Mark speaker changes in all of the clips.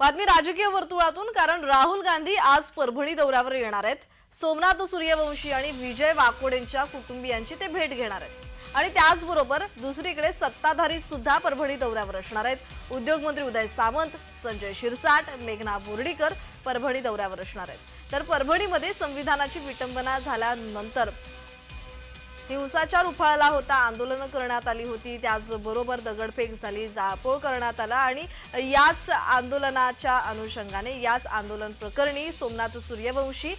Speaker 1: बातमी राजकीय वर्तुळातून कारण राहुल गांधी आज परभणी दौऱ्यावर येणार आहेत. सोमनाथ सूर्यवंशी आणि विजय वाकोडेंच्या कुटुंबियांची ते भेट घेणार आहेत. आणि त्याचबरोबर दुसरीकडे सत्ताधारी सुद्धा परभणी दौऱ्यावर असणार आहेत. उद्योगमंत्री उदय सामंत संजय शिरसाट मेघना बोर्डीकर परभणी दौऱ्यावर असणार आहेत. तर परभणीमध्ये संविधानाची विटंबना झाल्यानंतर हिंसाचार उफाळला होता. आंदोलनं करण्यात आली होती. त्याचबरोबर दगडफेक झाली जाळपोळ करण्यात आला आणि याच आंदोलनाच्या अनुषंगाने याच आंदोलन प्रकरणी सोमनाथ सूर्यवंशी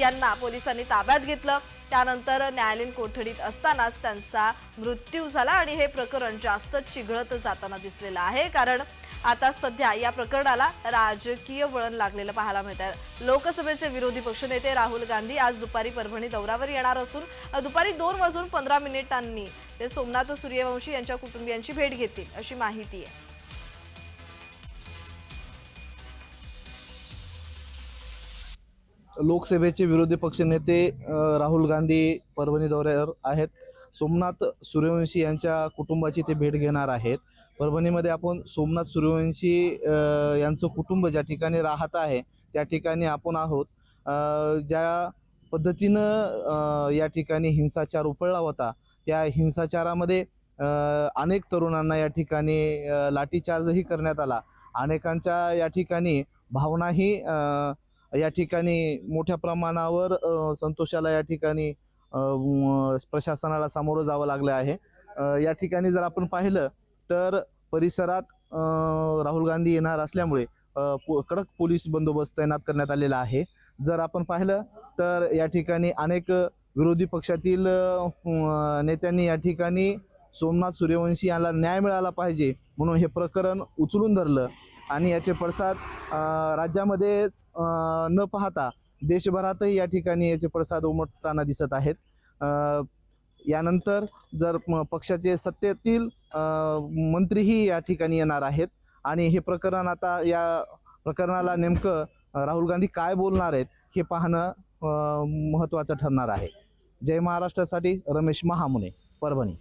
Speaker 1: यांना पोलिसांनी ताब्यात घेतलं. त्यानंतर न्यायालयीन कोठडीत असतानाच त्यांचा मृत्यू झाला आणि हे प्रकरण जास्त चिघळत जाताना दिसलेलं आहे. कारण आता सध्या या प्रकरणाला राजकीय वळण लागलेलं पाहायला मिळत आहे लोकसभेचे विरोधी पक्षनेते राहुल गांधी आज दुपारी परभणी दौऱ्यावर येणार असून दुपारी दोन वाजून पंधरा मिनिटांनी ते सोमनाथ सूर्यवंशी यांच्या कुटुंबियांची भेट घेतील अशी माहिती आहे.
Speaker 2: लोकसभेचे विरोधी पक्षनेते राहुल गांधी परभणी दौऱ्यावर आहेत. सोमनाथ सूर्यवंशी यांच्या कुटुंबाची ते भेट घेणार आहेत. परभणीमध्ये आपण सोमनाथ सूर्यवंशी यांचं कुटुंब ज्या ठिकाणी राहत आहे त्या ठिकाणी आपण आहोत. ज्या पद्धतीनं या ठिकाणी हिंसाचार उपळला होता त्या हिंसाचारामध्ये अनेक तरुणांना या ठिकाणी लाठीचार्जही करण्यात आला. अनेकांच्या या ठिकाणी भावनाही या ठिकाणी मोठ्या प्रमाणावर संतोषाला या ठिकाणी प्रशासनाला सामोरं जावं लागलं आहे. या ठिकाणी जर आपण पाहिलं तर परिसरात राहुल गांधी येणार असल्यामुळे कडक पोलीस बंदोबस्त तैनात करण्यात आलेला आहे. जर आपण पाहिलं तर या ठिकाणी अनेक विरोधी पक्षातील नेत्यांनी या ठिकाणी सोमनाथ सूर्यवंशी यांना न्याय मिळाला पाहिजे म्हणून हे प्रकरण उचलून धरलं. आणि याचे पडसाद राज्यामध्येच न पाहता देशभरातही या ठिकाणी याचे पडसाद उमटताना दिसत आहेत. यानंतर जर म- पक्षाचे सत्तेतील मंत्रीही या ठिकाणी येणार आहेत. आणि हे प्रकरण आता या प्रकरणाला नेमकं राहुल गांधी काय बोलणार आहेत हे पाहणं महत्त्वाचं ठरणार आहे. जय महाराष्ट्रासाठी रमेश महामुने परभणी.